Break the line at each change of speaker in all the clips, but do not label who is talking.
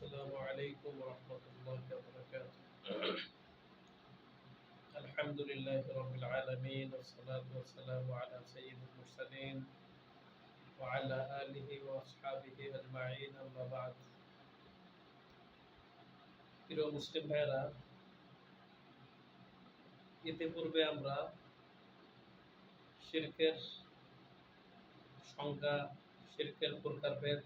السلام عليكم ورحمة الله وبركاته الحمد لله رب العالمين والصلاة والسلام على سيد المرسلين وعلى آله وأصحابه أجمعين أما بعد প্রিয় মুসলিম ভাইরা ইতিপূর্বে আমরা শিরকের সংজ্ঞা শিরকের প্রকারভেদ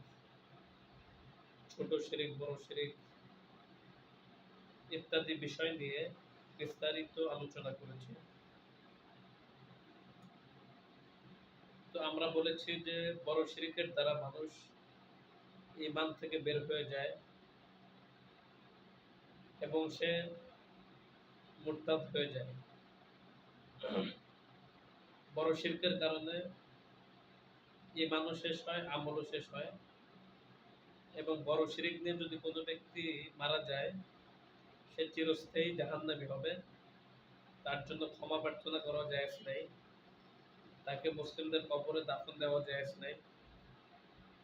ছোট শিরিক, বড় শিরিক ইত্যাদি বিষয় নিয়ে বিস্তারিত আলোচনা করেছি। তো আমরা বলেছি যে বড় শিরিকের দ্বারা মানুষ ইমান থেকে বের হয়ে যায় এবং সে মুরতাদ হয়ে যায়। বড় শিরকের কারণে ইমানও শেষ হয়, আমলও শেষ হয়। এবং বড় শিরিক নিয়ে যদি কোনো ব্যক্তি মারা যায়, সে চিরস্থায়ী জাহান্নামী হবে। তার জন্য ক্ষমা প্রার্থনা করা যায় নেই। তাকে মুসলিমদের কবরে দাফন দেওয়া যায় নেই।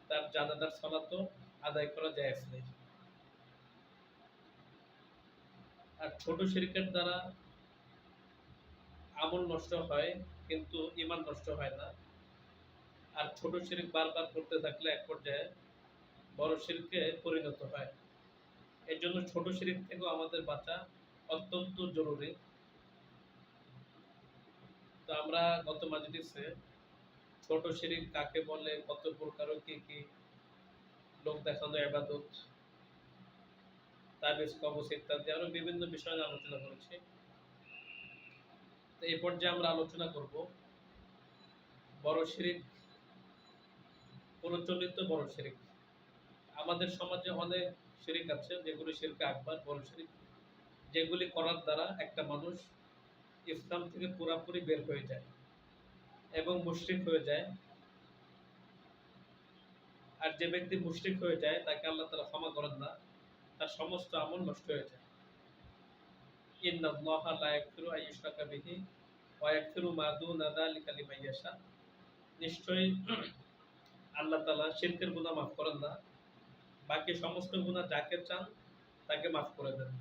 তার জানাজার সলাতো আদায় করা যায় নেই। আর ছোট শিরকের দ্বারা আমল নষ্ট হয়, কিন্তু ইমান নষ্ট হয় না। আর ছোট শিরিক বারবার করতে থাকলে এক পর্যায়ে বড় শিরকে পরিণত হয়। এর জন্য ছোট শিরিক থেকেও আমাদের বাঁচা অত্যন্ত জরুরি। তো আমরা গত মাজলিসে ছোট শিরিক কাকে বলে, কত প্রকার কি কি লোক দেখানো আবাদত তাবিজ কবচ ইত্যাদি আরও বিভিন্ন বিষয় নিয়ে আলোচনা করেছি। তো এই পর্যায়ে আমরা আলোচনা করব বড় শিরিক, প্রচলিত বড় শিরিক। আমাদের সমাজে অনেক শিরিক আছে, যেগুলি শিরকে আকবার বড় শিরিক। যেগুলি করার দ্বারা একটা মানুষ ইসলাম থেকে পুরাপুরি বের হয়ে যায় এবং মুশরিক হয়ে যায়। আর যে ব্যক্তি মুশরিক হয়ে যায়, তাকে আল্লাহ তালা ক্ষমা করেন না, তার সমস্ত আমল নষ্ট হয়ে যায়। নিশ্চয়ই আল্লাহ তাআলা শিরকের গুনাহ মাফ করেন না বাকি সমস্ত গুনাহ যাকে চান, তাকে মাফ করে দেন।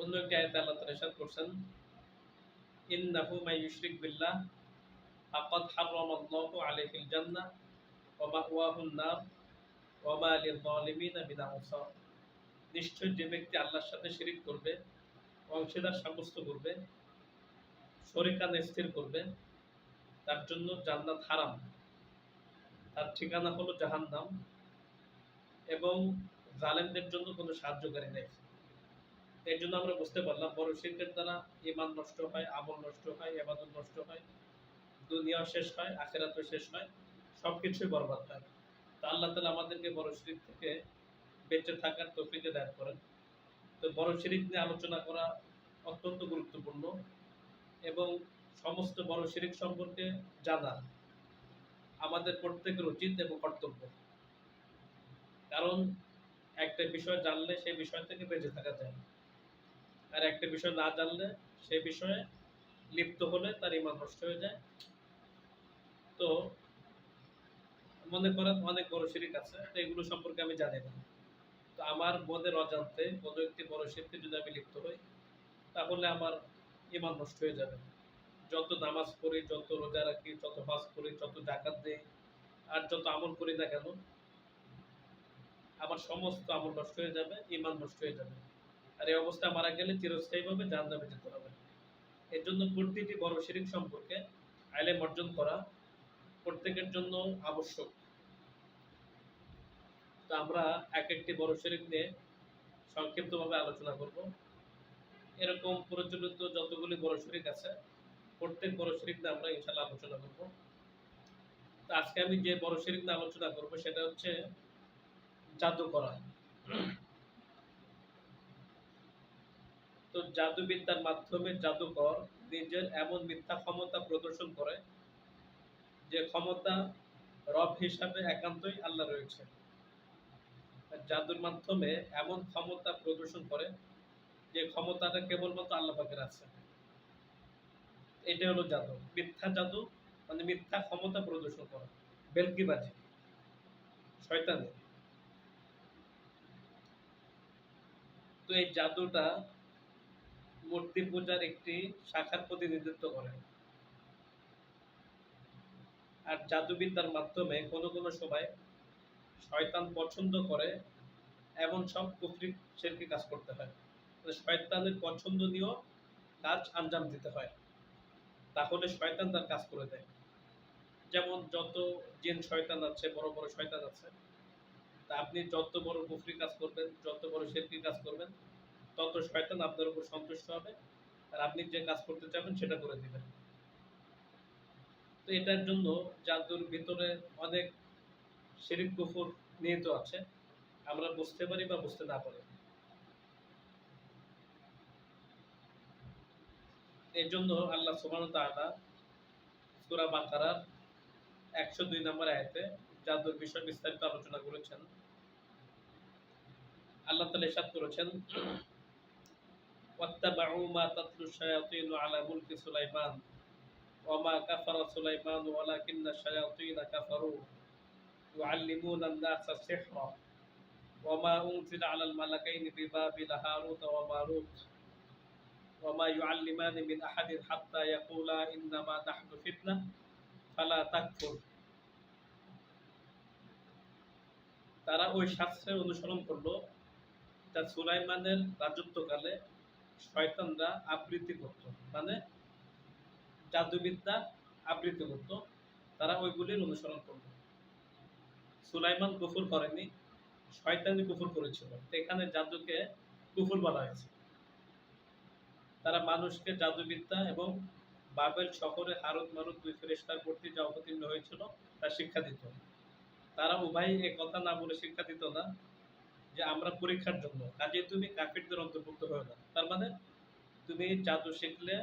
অন্য একটি আয়াতে আল্লাহ ইরশাদ করছেন, ইন্নাহু মান ইউশরিক বিল্লাহ ফাকাদ হারামাল্লাহু আলাইহিল জান্নাহ ওয়া মাওয়াহুন নার ওয়া মা মিন আনসার নিশ্চয় যে ব্যক্তি আল্লাহর সাথে শিরিক করবে, অংশীদার সাব্যস্ত করবে শরিকান স্থির করবে, তার জন্য জান্নাত হারাম। তার ঠিকানা হলো জাহান্নাম এবং জালেমদের জন্য কোনো সাহায্যকারী নেই। এর জন্য আমরা বুঝতে পারলাম বড় শিল্পের দ্বারা ইমান নষ্ট হয়, আমল নষ্ট হয় এবাদত নষ্ট হয়, দুনিয়া শেষ হয়, আখেরাতও শেষ হয় সব কিছুই বরবাদ হয়। তা আল্লাহ তালা আমাদেরকে বড় শিরিক থেকে বেঁচে থাকার তৌফিকে দায়ের করেন। তো বড় শিরিক নিয়ে আলোচনা করা অত্যন্ত গুরুত্বপূর্ণ এবং সমস্ত বড় শিরিক সম্পর্কে জানা। আমাদের প্রত্যেকের উচিত এবং কর্তব্য। কারণ একটা বিষয় জানলে সেই বিষয় থেকে বেঁচে থাকা যায়। আর একটা বিষয় না জানলে সেই বিষয়ে লিপ্ত হলে তার ইমান নষ্ট হয়ে যায়। তো মনে করেন অনেক বড় শিরিক আছে, তো এগুলো সম্পর্কে আমি জানি না। তো আমার মনের অজান্তে কোনো একটি বড় শিরকে যদি আমি লিপ্ত হই, তাহলে আমার ইমান নষ্ট হয়ে যাবে। যত নামাজ পড়ি, যত রোজা রাখি, যত হজ করি, যত জাকাত দিই, আর যত আমল করি না কেন, আমার সমস্ত আমল নষ্ট হয়ে যাবে ইমান নষ্ট হয়ে যাবে। আর এই অবস্থায় মারা গেলে চিরস্থায়ীভাবে জাহান্নামে যেতে হবে। এর জন্য প্রতিটি বড় শিরিক সম্পর্কে আইলেম অর্জন করা প্রত্যেকের জন্য আবশ্যক। তো আমরা এক একটি বড় শিরিক নিয়ে সংক্ষিপ্তভাবে আলোচনা করব। এরকম প্রচলিত যতগুলি বড় শিরিক আছে প্রত্যেক বড় শিরিক নিয়ে আমরা ইনশাল্লাহ আলোচনা করব। তো আজকে আমি যে বড় শিরিক নিয়ে আলোচনা করব সেটা হচ্ছে জাদু করা তো জাদুবিদ্যার মাধ্যমে জাদুকর নিজের এমন মিথ্যা ক্ষমতা প্রদর্শন করে যে ক্ষমতা রব হিসাবে একান্তই আল্লাহ রয়েছে। জাদুর মাধ্যমে এমন ক্ষমতা প্রদর্শন করে যে ক্ষমতাটা কেবলমাত্র আল্লাহ পাকের আছে। এটা হলো জাদু। মিথ্যা জাদু মানে মিথ্যা ক্ষমতা প্রদর্শন করা। বেলকিবাজি শয়তানি। তো এই জাদুটা মূর্তি পূজার একটি শাখার প্রতিনিধিত্ব করে। আর জাদুবিদ্যার মাধ্যমে কোনো কোনো সময় শয়তান পছন্দ করে এমন সব কুফরি শেরকি কাজ করতে হয়। মানে শয়তানের পছন্দনীয় কাজ আঞ্জাম দিতে হয়। তাহলে শয়তান তার কাজ করে দেয়। যেমন যত জিন শয়তান আছে, বড় বড় শয়তান আছে, তা আপনি যত বড় কুফরি কাজ করবেন, যত বড় শেরকি কাজ করবেন, তত শয়তান আপনার উপর সন্তুষ্ট হবে আর আপনি যে কাজ করতে চাবেন সেটা করে দিবেন। তো এটার জন্য জাদুর ভিতরে অনেক শিরিক কুফুর নিহিত আছে। আমরা বুঝতে পারি বা বুঝতে না পারি। এই জন্য আল্লাহ সুবহান তাআলা সূরা বাকারার একশো দুই নম্বর আয়াতে জাদুর বিষয় বিস্তারিত আলোচনা করেছেন আল্লাহ তাআলা ইরশাদ করেছেন واتبعوا ما تتلو الشياطين على ملك سليمان وما كفر سليمان ولكن الشياطين كفروا يعلمون الناس السحر وما أنزل على الملكين ببابل هاروت وماروت وما يعلمان من أحد حتى يقولا إنما نحن فتنة فلا تكفر তারা ওই শাস্ত্রের অনুসরণ করলো যা সুলাইমানের রাজত্বকালে শয়তানরা আবৃত্তি করত মানে জাদুবিদ্যা আবৃত্তি করত তারা ওইগুলির অনুসরণ করল সুলাইমান কুফুর করেনি শয়তানি কুফুর করেছিল তো এখানে জাদুকে কুফুর বলা হয়েছে তারা মানুষকে জাদুবিদ্যা এবং বাবেল শহরে হারুত মারুত দুই ফেরেস্তার কর্তৃক যা অবতীর্ণ হয়েছিল, তা শিক্ষা দিত। তারা উভয় এ কথা না বলে শিক্ষা দিত না যে আমরা পরীক্ষার জন্য। কাজে তুমি কাফিরদের অন্তর্ভুক্ত হয়ে না। তার মানে তুমি জাদু শিখলে,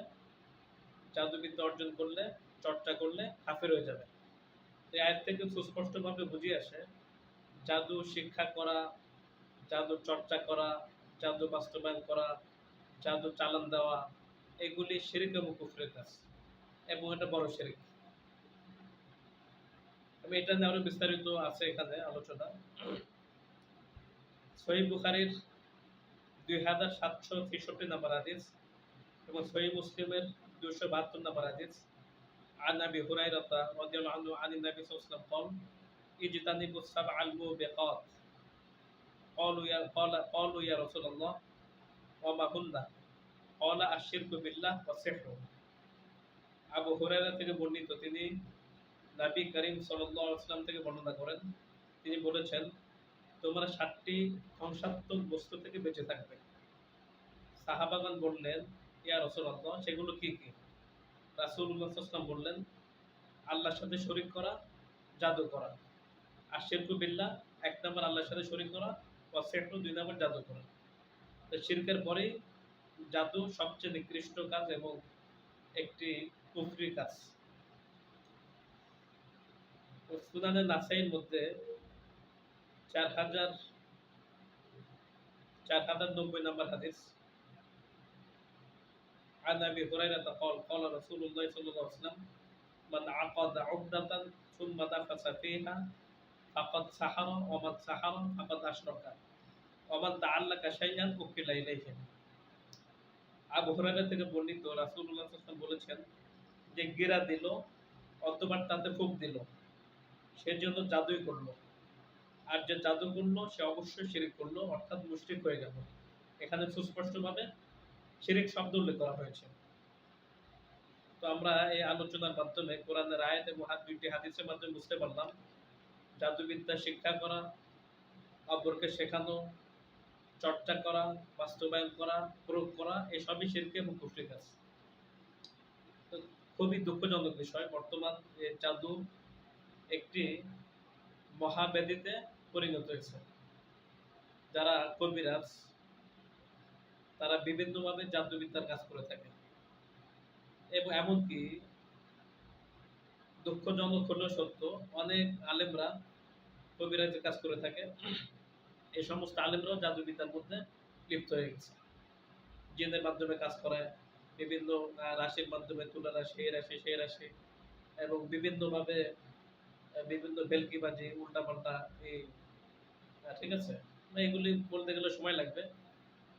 জাদুবিদ্যা অর্জন করলে, চর্চা করলে কাফের হয়ে যাবে। এই আয়ের থেকে সুস্পষ্টভাবে বুঝিয়ে আসে, জাদু শিক্ষা করা, জাদু চর্চা করা, জাদু বাস্তবায়ন করা জাদু চালান দেওয়া এগুলি শিরিক এবং কুফরের কাজ এবং এটা বড় শিরিক আমি এটা নিয়ে আরো বিস্তারিত আছে এখানে আলোচনা সহি বুখারির দুই হাজার সাতশো ছেষট্টি নম্বর হাদিস এবং সহি মুসলিমের দুশো বাহাত্তর নম্বর হাদিস عن ابي هريره رضي الله عنه عن النبي صلى الله عليه وسلم قال اجتنبوا السبع الموبقات قالوا يا قال قالوا يا رسول الله وما هن অলা আশির কবিল্লাহ অশেহ আবু হরেরা থেকে বর্ণিত তিনি নাবি করিম সাল্লাম থেকে বর্ণনা করেন। তিনি বলেছেন, তোমরা সাতটি ধ্বংসাত্মক বস্তু থেকে বেঁচে থাকবে। সাহাবাগান বললেন, ইয়া রসুল্লাহ সেগুলো কি কি? রাসুল্লাহাম বললেন, আল্লাহর সাথে শরিক করা, জাদু করা। আর শেরকু বিল্লা এক নম্বর আল্লাহর সাথে শরিক করা ও সেটু দুই নম্বর জাদু করা। তো শিরকের পরেই জাদু সবচেয়ে নিকৃষ্ট কাজ এবং একটি কুফরি কাজ সুদানে নাসাইয়ের মধ্যে চার হাজার চার হাজার নব্বই নম্বর হাদিস عن ابي هريره قال قال رسول الله صلى الله عليه وسلم من عقد عقدة ثم نفس فيها فقد سحر ومن سحر فقد اشرك ومن تعلق شيئا وكل اليه আবু হুরায়রা থেকে বর্ণিত আলাইহি বলেছেন যে গিরা দিল অথবা তাতে ফুক দিল। সেজন্য জাদুই করল। আর যে জাদু করল, সে অবশ্যই শিরিক করল, অর্থাৎ মুশরিক হয়ে গেল। এখানে সুস্পষ্টভাবে শিরিক শব্দ উল্লেখ করা হয়েছে। তো আমরা এই আলোচনার মাধ্যমে কোরআনের আয়াত এবং হাত দুইটি হাদিসের মাধ্যমে বুঝতে পারলাম, জাদুবিদ্যা শিক্ষা করা অপরকে শেখানো চর্চা করা, বাস্তবায়ন করা, প্রয়োগ করা, এসবই শিরকে এবং কুফরি কাজ খুবই দুঃখজনক বিষয়। বর্তমান জাদু একটি মহাব্যাধিতে পরিণত হয়েছে। যারা কবিরাজ, তারা বিভিন্নভাবে জাদুবিদ্যার কাজ করে থাকে। এবং এমনকি দুঃখজনক হলেও সত্য, অনেক আলেমরা কবিরাজের কাজ করে থাকে। এই সমস্ত আলেমরাও জাদুবিদ্যার মধ্যে লিপ্ত হয়ে গেছে। জিনের মাধ্যমে কাজ করায় বিভিন্ন রাশির মাধ্যমে তুলা রাশি, এই রাশি, সেই রাশি, এবং বিভিন্নভাবে বিভিন্ন ভেলকিবাজি উল্টাপাল্টা, এই ঠিক আছে? না এগুলি বলতে গেলে সময় লাগবে।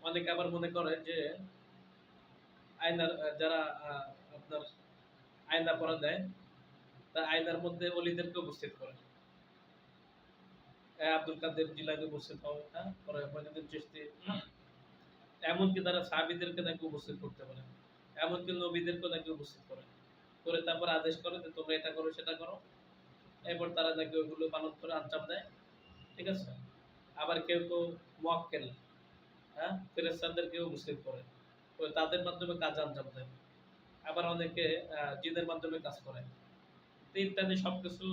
অনেকে আবার মনে করে যে আয়নার যারা আপনার আয়না পরা দেয় তা আয়নার মধ্যে অলিদেরকে উপস্থিত করে। আব্দুল কাদের জিলানি উপস্থিত হবে হ্যাঁ মহিনুদ্দিন চিশতি এমনকি তারা সাহাবিদেরকে নাকি উপস্থিত করতে পারে এমনকি নবীদেরকে নাকি উপস্থিত করে করে তারপর আদেশ করে যে, তোমরা এটা করো, সেটা করো। এরপর তারা নাকি ওইগুলো পালন করে আঞ্জাম দেয়। ঠিক আছে? আবার কেউ কেউ মোয়াক্কেল হ্যাঁ? ফেরেস্তাদেরকে উপস্থিত করে তো তাদের মাধ্যমে কাজ আঞ্জাম দেয়। আবার অনেকে জিনের মাধ্যমে কাজ করে ইত্যাদি সবকিছু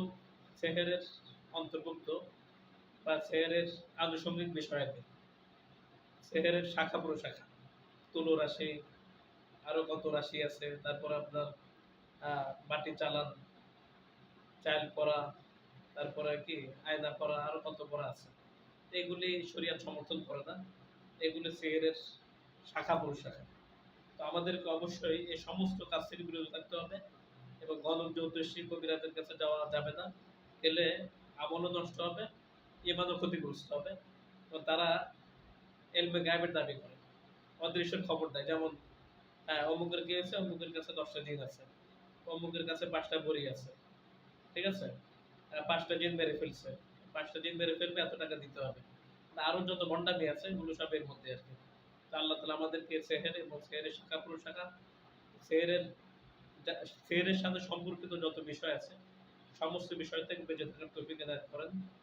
সেহেরের অন্তর্ভুক্ত। বা সেহেরের আনুষঙ্গিক বিষয় বিষয়াদি সেহেরের শাখা প্রশাখা তুলো রাশি আরও কত রাশি আছে? তারপর আপনার মাটি চালান, চাইল পরা, তারপরে কি, আয়না পরা, আরও কত পরা আছে? এগুলি শরিয়াত সমর্থন করে না। এগুলি সেহেরের শাখা প্রশাখা। তো আমাদেরকে অবশ্যই এই সমস্ত কাজ থেকে বিরত থাকতে হবে এবং গণক জ্যোতিষী কবিরাদের কাছে যাওয়া যাবে না। গেলে আমলও নষ্ট হবে। ইমানও ক্ষতিগ্রস্ত হবে তো তারা এলমে গায়েবের দাবি করে। অদৃশ্যের খবর দেয়। যেমন হ্যাঁ অমুকের কি আছে অমুকের কাছে দশটা দিন আছে। অমুকের কাছে পাঁচটা বড়ি আছে। ঠিক আছে? পাঁচটা জিন মেরে ফেলছে। পাঁচটা জিন মেরে ফেলবে, এত টাকা দিতে হবে। তা আরও যত ভণ্ডামি আছে, এগুলো সব এর মধ্যে আর কি। আল্লাহ তালা আমাদেরকে সেহের এবং সেহেরের শাখা, সেহেরের যা- সেহেরের সাথে সম্পর্কিত যত বিষয় আছে, সমস্ত বিষয় থেকে বেঁচে থাকার তৌফিক করেন।